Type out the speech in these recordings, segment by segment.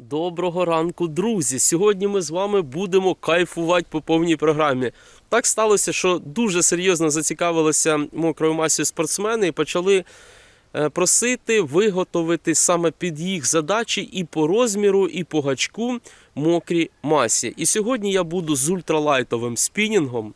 Доброго ранку, друзі! Сьогодні ми з вами будемо кайфувати по повній програмі. Так сталося, що дуже серйозно зацікавилися мокрою масою спортсмени і почали е, просити виготовити саме під їх задачі і по розміру, і по гачку мокрі масі. І сьогодні я буду з ультралайтовим спінінгом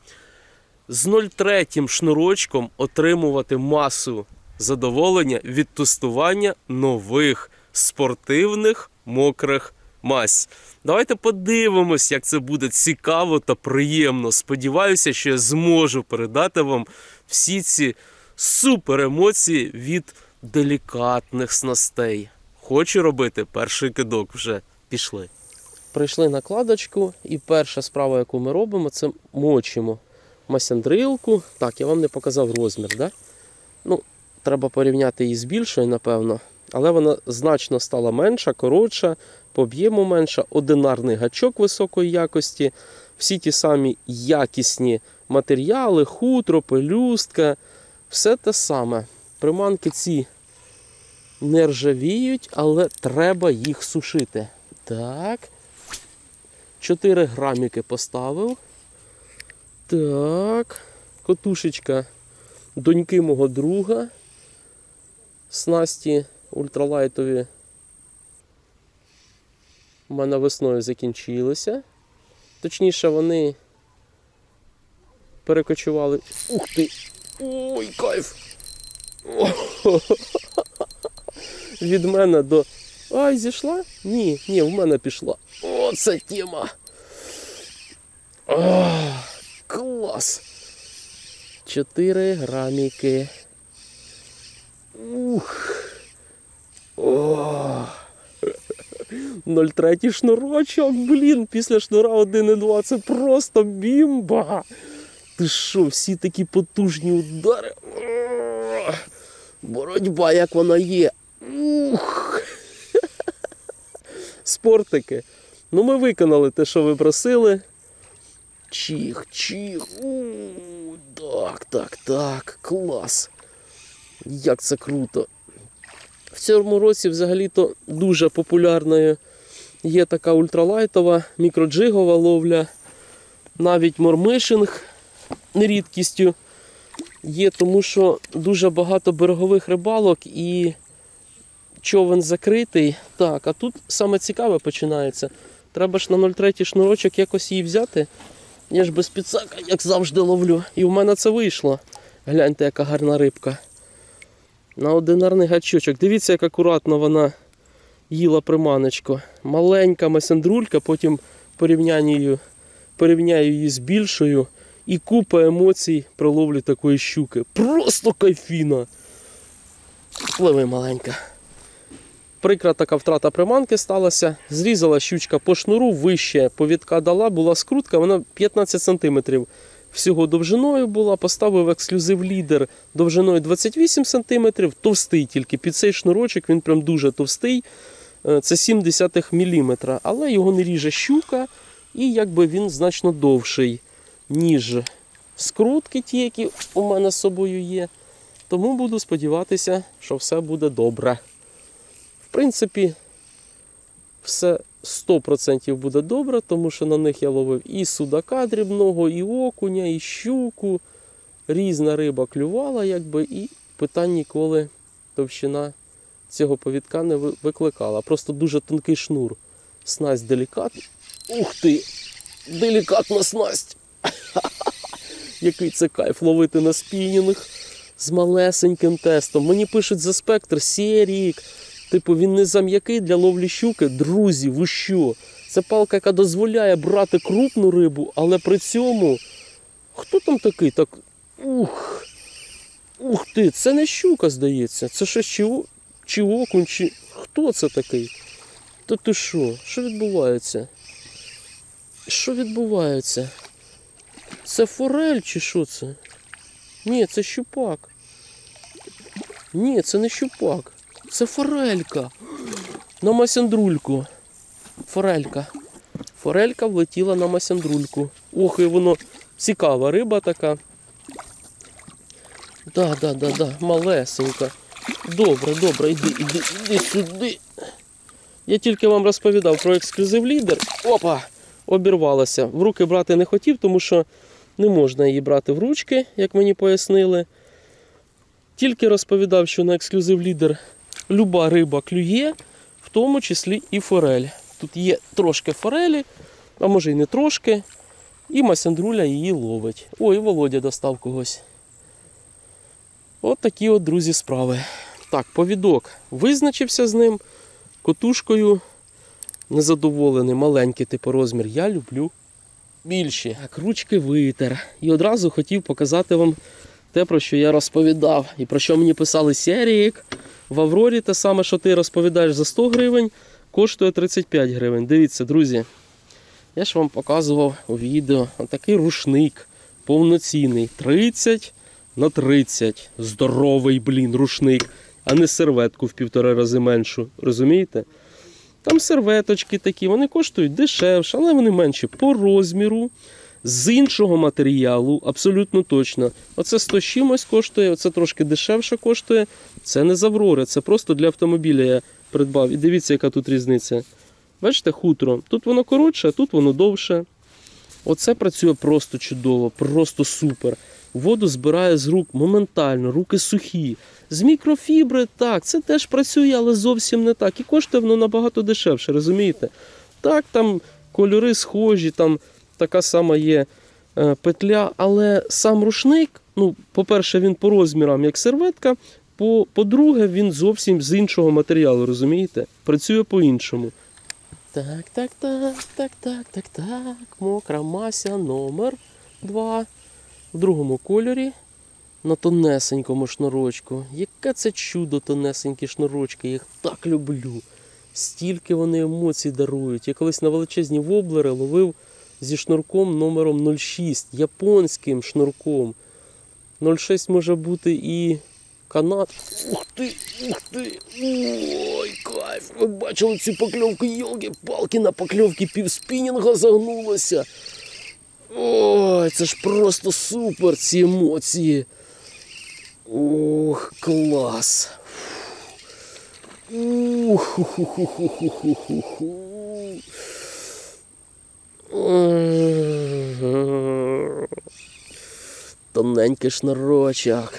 з 0,3 шнурочком отримувати масу задоволення від тестування нових спортивних мокрих мась. Давайте подивимось, як це буде цікаво та приємно. Сподіваюся, що я зможу передати вам всі ці супер емоції від делікатних снастей. Хочу робити перший кидок вже пішли. Прийшли накладочку, і перша справа, яку ми робимо, це мочимо масяндрилку. Так, я вам не показав розмір, да? Ну, треба порівняти її з більшою, напевно. Але вона значно стала менша, коротша, по об'єму менша, одинарний гачок високої якості, всі ті самі якісні матеріали, хутро, пелюстка, все те саме. Приманки ці не ржавіють, але треба їх сушити. Так. 4 граміки поставив. Так. Котушечка доньки мого друга. Снасті ультралайтові у мене весною закінчилися. Точніше, вони перекочували. Ух ти! Ой, кайф! О, Від мене до. Ай, зійшла? Ні, ні, в мене пішла. О, це тема. О, клас! 4 граміки. Ух. О. 0,3 шнурочок, блін, після шнура 1,2 це просто бімба. Ти що, всі такі потужні удари. Боротьба, як вона є. Ух. Спортики. Ну, ми виконали те, що ви просили. Чих, чих. У, Так, так, так. Клас. Як це круто. В цьому році взагалі-то дуже популярною є така ультралайтова, мікроджигова ловля, навіть мормишинг нерідкістю є, тому що дуже багато берегових рибалок і човен закритий. Так, а тут саме цікаве починається. Треба ж на 0,3 шнурочок якось її взяти. Я ж без підсака, як завжди, ловлю. І в мене це вийшло. Гляньте, яка гарна рибка. На одинарний гачочок. Дивіться, як акуратно вона їла приманочку. Маленька месендрулька, потім порівняю порівняю її з більшою. І купа емоцій при ловлі такої щуки. Просто кайфіна. Пливи маленька. Прикра така втрата приманки сталася. Зрізала щучка по шнуру, вище повідка дала, була скрутка, вона 15 см всього довжиною була. Поставив ексклюзив лідер довжиною 28 см, товстий тільки під цей шнурочок, він прям дуже товстий. Е, Це 0,7 мм, але його не ріже щука, і якби він значно довший, ніж скрутки, ті, які у мене з собою є. Тому буду сподіватися, що все буде добре. В принципі, все 100% буде добре, тому що на них я ловив і судака дрібного, і окуня, і щуку. Різна риба клювала, якби, і питань ніколи товщина цього повідка не викликала. Просто дуже тонкий шнур. Снасть делікатна. Ух ти! Делікатна снасть! Який це кайф ловити на спінінг з малесеньким тестом. Мені пишуть за спектр Сірік. Типу, він не зам'який для ловлі щуки. Друзі, ви що? Це палка, яка дозволяє брати крупну рибу, але при цьому. Хто там такий? Так. Ух. Ух ти, це не щука, здається. Це щось чи, чи окунь, чи. Хто це такий? Та ти що? Що відбувається? Що відбувається? Це форель чи що це? Ні, це щупак. Ні, це не щупак. Це форелька. На масяндрульку. Форелька. Форелька влетіла на масяндрульку. Ох, і воно цікава риба така. Да, да, да, да, малесенька. Добре, добре, іди, іди, іди сюди. Я тільки вам розповідав про ексклюзив лідер. Опа! Обірвалася. В руки брати не хотів, тому що не можна її брати в ручки, як мені пояснили. Тільки розповідав, що на ексклюзив лідер люба риба клює, в тому числі і форель. Тут є трошки форелі, а може й не трошки. І Масяндруля її ловить. Ой, Володя достав когось. От такі от, друзі, справи. Так, повідок. Визначився з ним. Котушкою незадоволений, маленький типу розмір. Я люблю більші. Так, ручки витер. І одразу хотів показати вам те, про що я розповідав. І про що мені писали Серік. В Аврорі те саме, що ти розповідаєш за 100 гривень, коштує 35 гривень. Дивіться, друзі. Я ж вам показував у відео такий рушник повноцінний. 30 на 30. Здоровий, блін, рушник, а не серветку в півтора рази меншу. Розумієте? Там серветочки такі, вони коштують дешевше, але вони менші по розміру. З іншого матеріалу, абсолютно точно. Оце 100 чимось коштує, оце трошки дешевше коштує. Це не з Аврори, це просто для автомобіля я придбав. І дивіться, яка тут різниця. Бачите, хутро. Тут воно коротше, а тут воно довше. Оце працює просто чудово, просто супер. Воду збирає з рук моментально, руки сухі. З мікрофібри, так, це теж працює, але зовсім не так. І коштує воно набагато дешевше, розумієте? Так, там кольори схожі, там така сама є е, петля, але сам рушник, ну, по-перше, він по розмірам як серветка, по- по-друге, він зовсім з іншого матеріалу, розумієте? Працює по-іншому. Так, так, так, так, так, так, так. Мокра мася номер 2 в другому кольорі на тонесенькому шнурочку. Яке це чудо, тонесенькі шнурочки, я їх так люблю. Стільки вони емоцій дарують. Я колись на величезні воблери ловив зі шнурком номером 06, японським шнурком. 06 може бути і канат. Ух ти, ух ти! Ой, кайф! Ви бачили ці покльовки, йолки-палки на покльовки півспінінга загнулося. Ой, це ж просто супер ці емоції. Ох, клас. Ух, Тоненький шнурочок.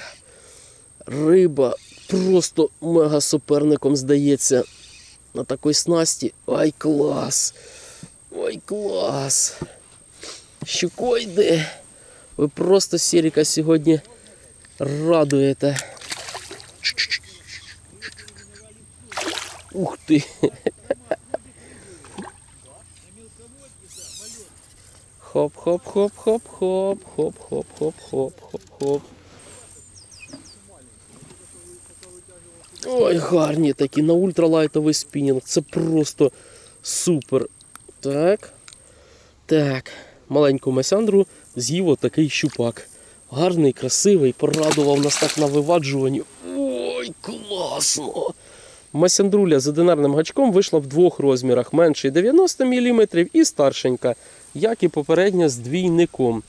Риба просто мега суперником здається. На такій снасті. Ай, клас! Ой, клас! Щуко йде. Ви просто Сіріка сьогодні радуєте. Ух ти! Хоп-хоп-хоп-хоп-хоп, хоп-хоп-хоп-хоп-хоп-хоп. Ой, гарні такі на ультралайтовий спінінг. Це просто супер. Так. Так. Маленьку месяндру з'їв отакий щупак. Гарний, красивий, порадував нас так на виваджуванні. Ой, класно! Масяндруля з одинарним гачком вийшла в двох розмірах: менший 90 мм і старшенька, як і попередня з двійником.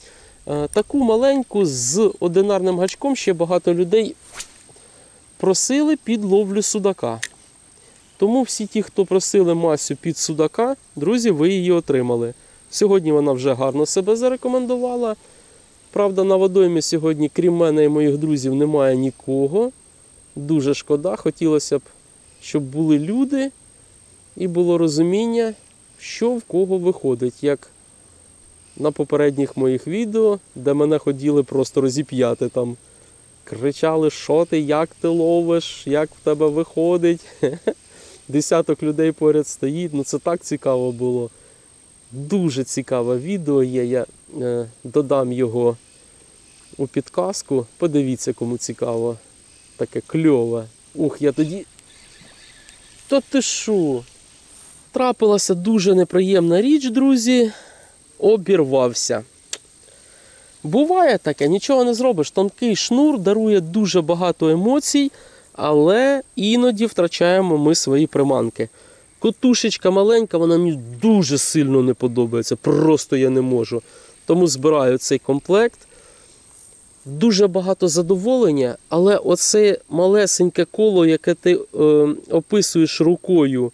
Е, Таку маленьку з одинарним гачком ще багато людей просили під ловлю судака. Тому всі ті, хто просили масю під судака, друзі, ви її отримали. Сьогодні вона вже гарно себе зарекомендувала. Правда, на водоймі сьогодні, крім мене і моїх друзів, немає нікого. Дуже шкода. Хотілося б, щоб були люди і було розуміння, що в кого виходить. Як на попередніх моїх відео, де мене хотіли просто розіп'яти там. Кричали, що ти, як ти ловиш, як в тебе виходить. Десяток людей поряд стоїть. Ну це так цікаво було. Дуже цікаве відео є. Я е, додам його у підказку. Подивіться, кому цікаво. Таке кльове. Ух, я тоді. Та ти що? Трапилася дуже неприємна річ, друзі. Обірвався. Буває таке, нічого не зробиш. Тонкий шнур дарує дуже багато емоцій, але іноді втрачаємо ми свої приманки. Котушечка маленька, вона мені дуже сильно не подобається. Просто я не можу. Тому збираю цей комплект. Дуже багато задоволення, але оце малесеньке коло, яке ти е, описуєш рукою,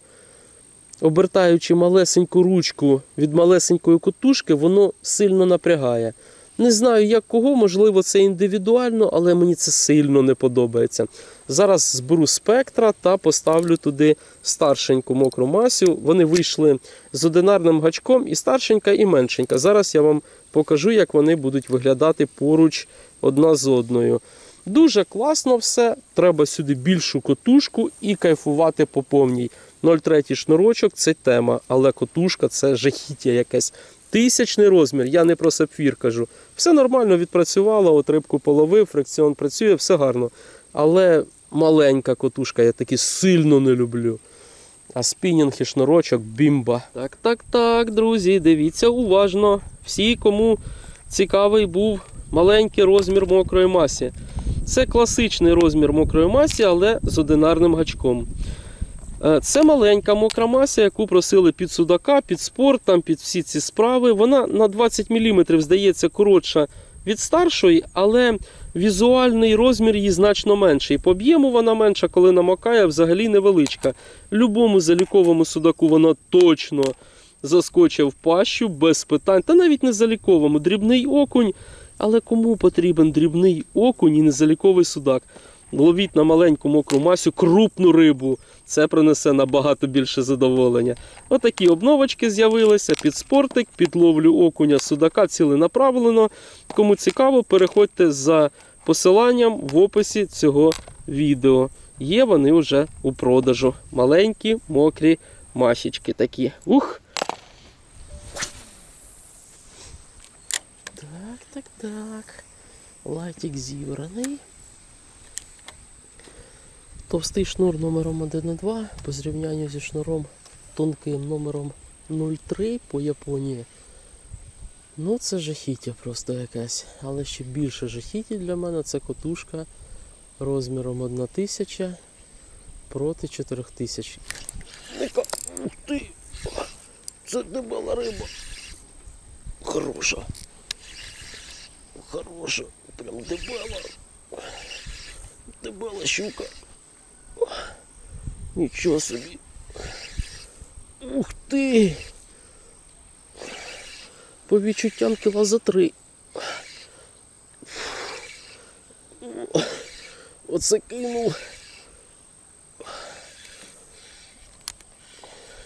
обертаючи малесеньку ручку від малесенької котушки, воно сильно напрягає. Не знаю, як кого, можливо, це індивідуально, але мені це сильно не подобається. Зараз зберу спектра та поставлю туди старшеньку мокру масю. Вони вийшли з одинарним гачком і старшенька, і меншенька. Зараз я вам покажу, як вони будуть виглядати поруч одна з одною. Дуже класно все. Треба сюди більшу котушку і кайфувати по повній. 0,3 шнурочок це тема, але котушка це жахіття якесь. Тисячний розмір, я не про сапфір кажу. Все нормально відпрацювало, от рибку половив, фрикціон працює, все гарно. Але маленька котушка, я таки сильно не люблю. А спінінг і шнурочок бімба. Так, так, так, друзі, дивіться уважно. Всі, кому цікавий був маленький розмір мокрої масі. Це класичний розмір мокрої масі, але з одинарним гачком. Е, Це маленька мокра маса, яку просили під судака, під спорт, там під всі ці справи. Вона на 20 мм здається коротша від старшої, але візуальний розмір її значно менший. По об'єму вона менша, коли намокає, взагалі невеличка. Любому заліковому судаку вона точно заскочить в пащу без питань. Та навіть не заліковому. Дрібний окунь. Але кому потрібен дрібний окунь і незаліковий судак? Ловіть на маленьку мокру масю крупну рибу. Це принесе набагато більше задоволення. Отакі обновочки з'явилися під спортик, під ловлю окуня судака ціленаправлено. Кому цікаво, переходьте за посиланням в описі цього відео. Є вони вже у продажу. Маленькі мокрі масічки такі. Ух! Так, так. Лайтик зібраний. Товстий шнур номером 1,2 по зрівнянню зі шнуром тонким номером 0,3 по Японії. Ну, це жахіття просто якесь. Але ще більше жахіття для мене це котушка розміром 1000 проти 4000. Ника, ух ти! Це дебела риба. Хороша. Хороша. Прям дебела. Дебела щука. Нічого собі. Ух ти! По відчуттям кіла за три. Оце кинув.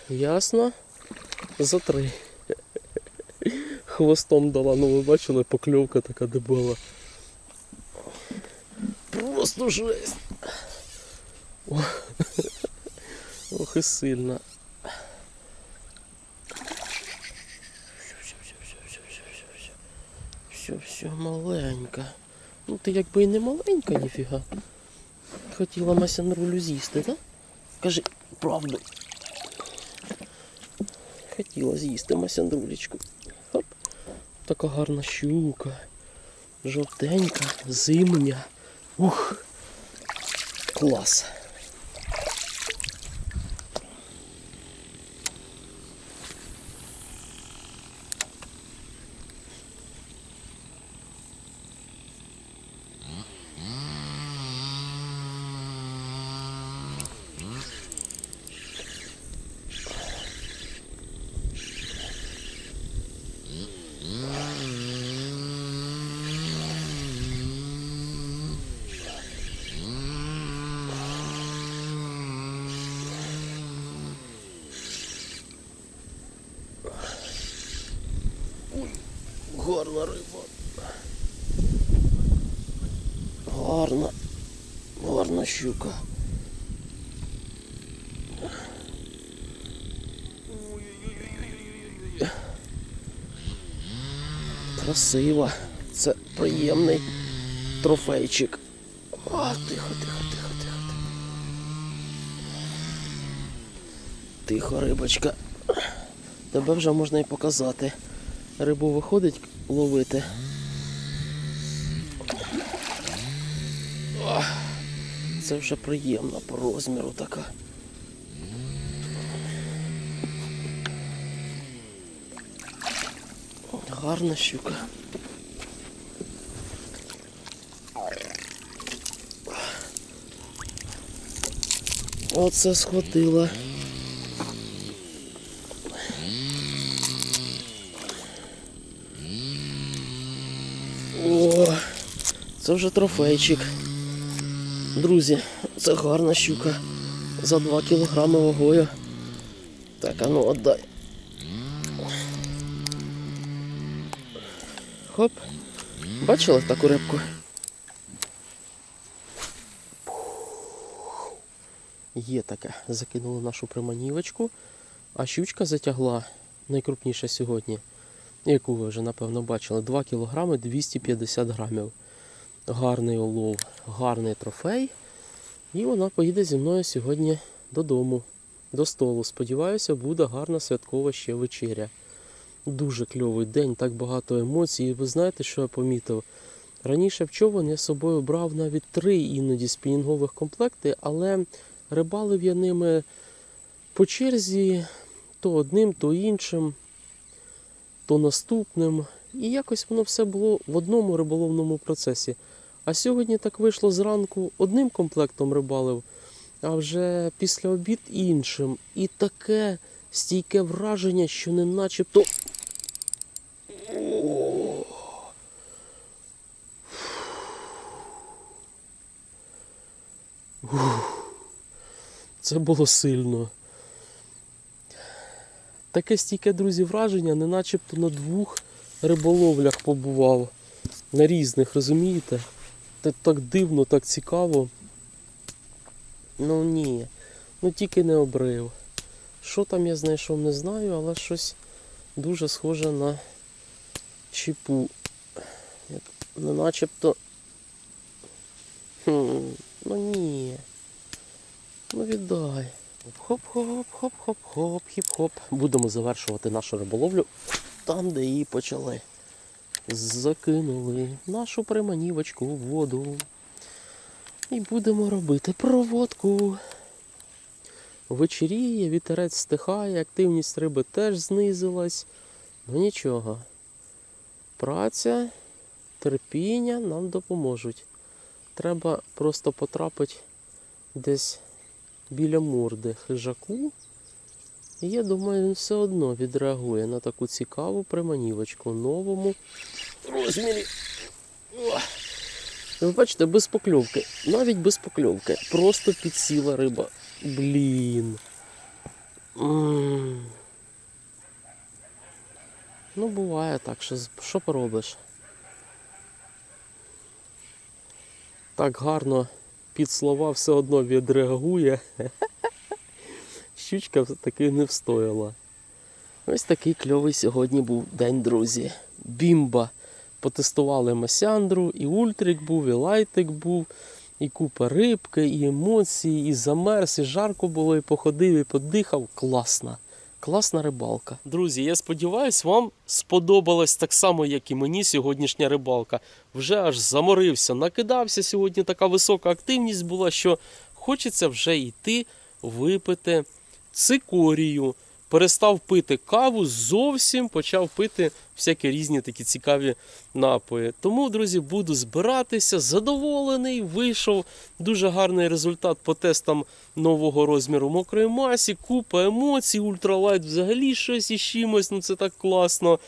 Ясно? За три. Хвостом дала, ну ви бачили, покльовка така дебела. Просто жесть. Ох і сильно. Все, все, все, все, все, все, все. Все, все маленька. Ну ти якби і не маленька, ніфіга. Хотіла масянрулю з'їсти, так? Кажи правду. Хотіла з'їсти масяндрулечку. Така гарна щука. Жовтенька, зимня. Ух. Клас. Гарна риба. Гарна. Гарна щука. Красива. Це приємний трофейчик. Тихо, тихо, тихо, тихо, тихо. Тихо, рибочка. Тебе вже можна і показати. Рибу виходить ловити. Це вже приємно по розміру така. Гарна щука. Оце схватила. Це вже трофейчик. Друзі, це гарна щука. За 2 кілограми вагою. Так, а ну отдай. Хоп. Бачили таку рибку? Є таке. Закинули нашу приманівочку, а щучка затягла найкрупніша сьогодні, яку ви вже напевно бачили, 2 кг 250 грамів. Гарний улов, гарний трофей. І вона поїде зі мною сьогодні додому, до столу. Сподіваюся, буде гарна святкова ще вечеря. Дуже кльовий день, так багато емоцій. І ви знаєте, що я помітив? Раніше в човен я з собою брав навіть три іноді спінінгових комплекти, але рибалив я ними по черзі то одним, то іншим, то наступним. І якось воно все було в одному риболовному процесі. А сьогодні так вийшло зранку одним комплектом рибалив, а вже після обід іншим. І таке стійке враження, що не начебто. Це було сильно. Таке стійке, друзі, враження, не начебто на двох риболовлях побував. На різних, розумієте? Так, так дивно, так цікаво. Ну ні, ну тільки не обрив. Що там я знайшов, не знаю, але щось дуже схоже на чіпу. Як, ну начебто. Хм, ну ні. Ну віддай. Хоп-хоп-хоп-хоп-хоп, хіп-хоп. Будемо завершувати нашу риболовлю там, де її почали. Закинули нашу приманівочку в воду. І будемо робити проводку. Вечеріє, вітерець стихає, активність риби теж знизилась. Ну нічого. Праця, терпіння нам допоможуть. Треба просто потрапити десь біля морди хижаку. Я думаю, він все одно відреагує на таку цікаву приманівочку новому розмірі. Ви бачите, без покльовки. Навіть без покльовки. Просто підсіла риба. Блін. Ну, буває так, що, що поробиш. Так гарно під слова все одно відреагує. Щучка все-таки не встояла. Ось такий кльовий сьогодні був день, друзі. Бімба. Потестували масяндру, і ультрик був, і лайтик був, і купа рибки, і емоції, і замерз, і жарко було, і походив, і подихав. Класна. Класна рибалка. Друзі, я сподіваюся, вам сподобалось так само, як і мені сьогоднішня рибалка. Вже аж заморився, накидався сьогодні. Така висока активність була, що хочеться вже йти випити цикорію. Перестав пити каву, зовсім почав пити всякі різні такі цікаві напої. Тому, друзі, буду збиратися, задоволений. Вийшов дуже гарний результат по тестам нового розміру мокрої масі, купа емоцій, ультралайт взагалі щось із чимось, ну це так класно.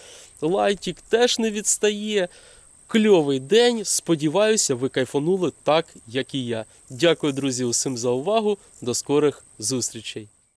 Лайтік теж не відстає. Кльовий день. Сподіваюся, ви кайфанули так, як і я. Дякую, друзі, усім за увагу. До скорих зустрічей.